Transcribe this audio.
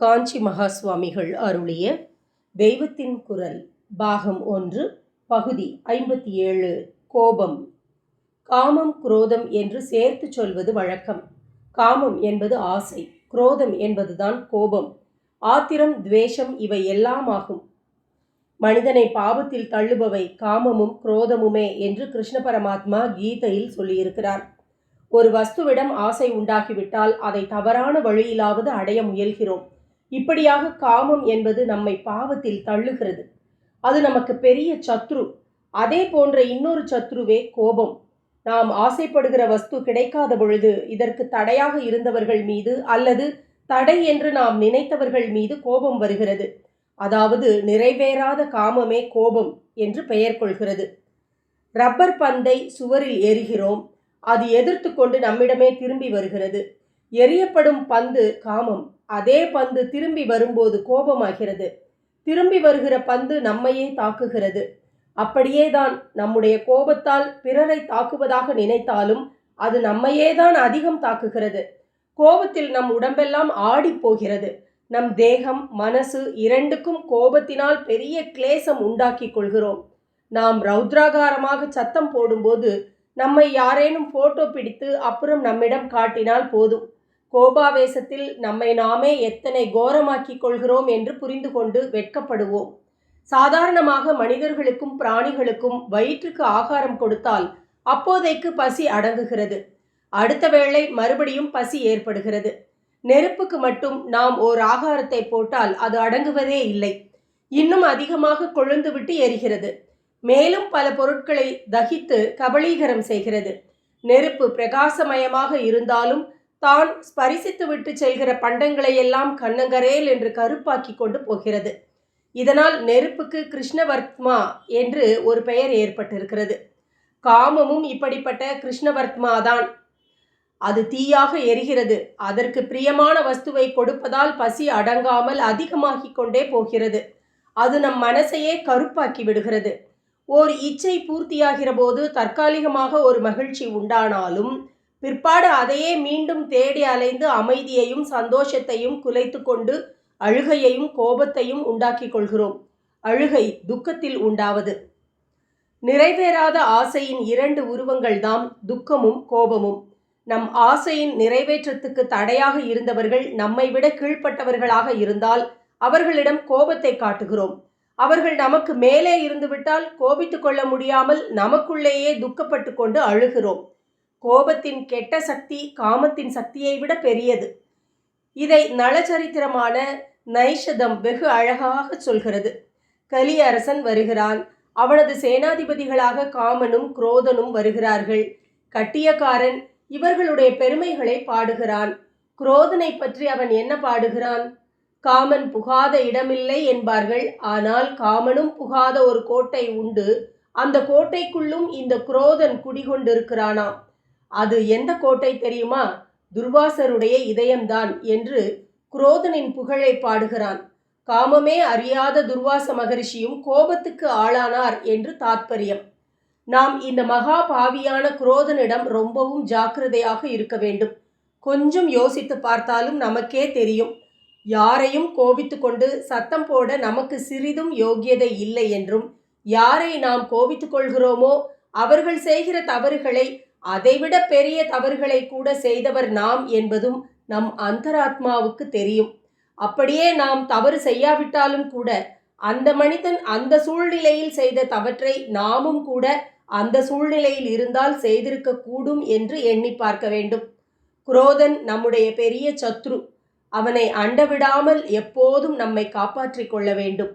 காஞ்சி மகா சுவாமிகள் அருளிய தெய்வத்தின் குரல் பாகம் ஒன்று பகுதி ஐம்பத்தி ஏழு கோபம். காமம் குரோதம் என்று சேர்த்து சொல்வது வழக்கம். காமம் என்பது ஆசை குரோதம் என்பதுதான் கோபம். ஆத்திரம் துவேஷம் இவை எல்லாம் ஆகும் மனிதனை பாவத்தில் தள்ளுபவை காமமும் குரோதமுமே என்று கிருஷ்ண பரமாத்மா கீதையில் சொல்லியிருக்கிறார். ஒரு வஸ்துவிடம் ஆசை உண்டாகிவிட்டால் அதை தவறான வழியிலாவது அடைய முயல்கிறோம். இப்படியாக காமம் என்பது நம்மை பாவத்தில் தள்ளுகிறது. அது நமக்கு பெரிய சத்ரு. அதே போன்ற இன்னொரு சத்ருவே கோபம். நாம் ஆசைப்படுகிற வஸ்து கிடைக்காத பொழுது இதற்கு தடையாக இருந்தவர்கள் மீது அல்லது தடை என்று நாம் நினைத்தவர்கள் மீது கோபம் வருகிறது. அதாவது நிறைவேறாத காமமே கோபம் என்று பெயர் கொள்கிறது. ரப்பர் பந்தை சுவரில் எரிகிறோம் அது எதிர்த்து கொண்டு நம்மிடமே திரும்பி வருகிறது. எரியப்படும் பந்து காமம். அதே பந்து திரும்பி வரும்போது கோபமாகிறது. திரும்பி வருகிற பந்து நம்மையே தாக்குகிறது. அப்படியேதான் நம்முடைய கோபத்தால் பிறரை தாக்குவதாக நினைத்தாலும் அது நம்மையே தான் அதிகம் தாக்குகிறது. கோபத்தில் நம் உடம்பெல்லாம் ஆடி போகிறது. நம் தேகம் மனசு இரண்டுக்கும் கோபத்தினால் பெரிய கிளேசம் உண்டாக்கி கொள்கிறோம். நாம் ரௌத்ராகாரமாக சத்தம் போடும்போது நம்மை யாரேனும் போட்டோ பிடித்து அப்புறம் நம்மிடம் காட்டினால் போதும். கோபாவேசத்தில் நம்மை நாமே எத்தனை கோரமாக்கிக் கொள்கிறோம் என்று புரிந்து கொண்டு வெட்கப்படுவோம். சாதாரணமாக மனிதர்களுக்கும் பிராணிகளுக்கும் வயிற்றுக்கு ஆகாரம் கொடுத்தால் அப்போதைக்கு பசி அடங்குகிறது. அடுத்த வேளை மறுபடியும் பசி ஏற்படுகிறது. நெருப்புக்கு மட்டும் நாம் ஓர் ஆகாரத்தை போட்டால் அது அடங்குவதே இல்லை. இன்னும் அதிகமாக கொழுந்துவிட்டு எரிகிறது. மேலும் பல பொருட்களை தகித்து கபளீகரம் செய்கிறது. நெருப்பு பிரகாசமயமாக இருந்தாலும் தான் ஸ்பரிசித்து விட்டு செல்கிற பண்டங்களை எல்லாம் கண்ணங்கரேல் என்று கருப்பாக்கி கொண்டு போகிறது. இதனால் நெருப்புக்கு கிருஷ்ணவர்த்மா என்று ஒரு பெயர் ஏற்பட்டிருக்கிறது. காமமும் இப்படிப்பட்ட கிருஷ்ணவர்த்மா தான் அது தீயாக எரிகிறது. அதற்கு பிரியமான வஸ்துவை கொடுப்பதால் பசி அடங்காமல் அதிகமாகிக் கொண்டே போகிறது. அது நம் மனசையே கருப்பாக்கி விடுகிறது. ஓர் இச்சை பூர்த்தியாகிற போது தற்காலிகமாக ஒரு மகிழ்ச்சி உண்டானாலும் பிற்பாடு அதையே மீண்டும் தேடி அலைந்து அமைதியையும் சந்தோஷத்தையும் குலைத்து கொண்டு அழுகையையும் கோபத்தையும் உண்டாக்கி கொள்கிறோம். அழுகை துக்கத்தில் உண்டாவது. நிறைவேறாத ஆசையின் இரண்டு உருவங்கள்தான் துக்கமும் கோபமும். நம் ஆசையின் நிறைவேற்றத்துக்கு தடையாக இருந்தவர்கள் நம்மை விட கீழ்ப்பட்டவர்களாக இருந்தால் அவர்களிடம் கோபத்தை காட்டுகிறோம். அவர்கள் நமக்கு மேலே இருந்துவிட்டால் கோபித்து கொள்ள முடியாமல் நமக்குள்ளேயே துக்கப்பட்டு கொண்டு அழுகிறோம். கோபத்தின் கெட்ட சக்தி காமத்தின் சக்தியை விட பெரியது. இதை நலச்சரித்திரமான நைஷதம் வெகு அழகாக சொல்கிறது. கலி அரசன் வருகிறான். அவனது சேனாதிபதிகளாக காமனும் குரோதனும் வருகிறார்கள். கட்டியக்காரன் இவர்களுடைய பெருமைகளை பாடுகிறான். குரோதனை பற்றி அவன் என்ன பாடுகிறான்? காமன் புகாத இடமில்லை என்பார்கள். ஆனால் காமனும் புகாத ஒரு கோட்டை உண்டு. அந்த கோட்டைக்குள்ளும் இந்த குரோதன் குடிகொண்டிருக்கிறானாம். அது எந்த கோட்டை தெரியுமா? துர்வாசருடைய இதயம்தான் என்று குரோதனின் புகழை பாடுகிறான். காமமே அறியாத துர்வாச மகரிஷியும் கோபத்துக்கு ஆளானார் என்று தாத்பரியம். நாம் இந்த மகா பாவியான குரோதனிடம் ரொம்பவும் ஜாக்கிரதையாக இருக்க வேண்டும். கொஞ்சம் யோசித்து பார்த்தாலும் நமக்கே தெரியும். யாரையும் கோபித்து கொண்டு சத்தம் போட நமக்கு சிறிதும் யோக்கியதை இல்லை என்றும் யாரை நாம் கோபித்துக் கொள்கிறோமோ அவர்கள் செய்கிற தவறுகளை அதைவிட பெரிய தவறுகளை கூட செய்தவர் நாம் என்பதும் நம் அந்தராத்மாவுக்கு தெரியும். அப்படியே நாம் தவறு செய்யாவிட்டாலும் கூட அந்த மனிதன் அந்த சூழ்நிலையில் செய்த தவற்றை நாமும் கூட அந்த சூழ்நிலையில் இருந்தால் செய்திருக்க கூடும் என்று எண்ணி பார்க்க வேண்டும். குரோதன் நம்முடைய பெரிய சத்ரு. அவனை அண்டவிடாமல் எப்போதும் நம்மை காப்பாற்றிக் கொள்ள வேண்டும்.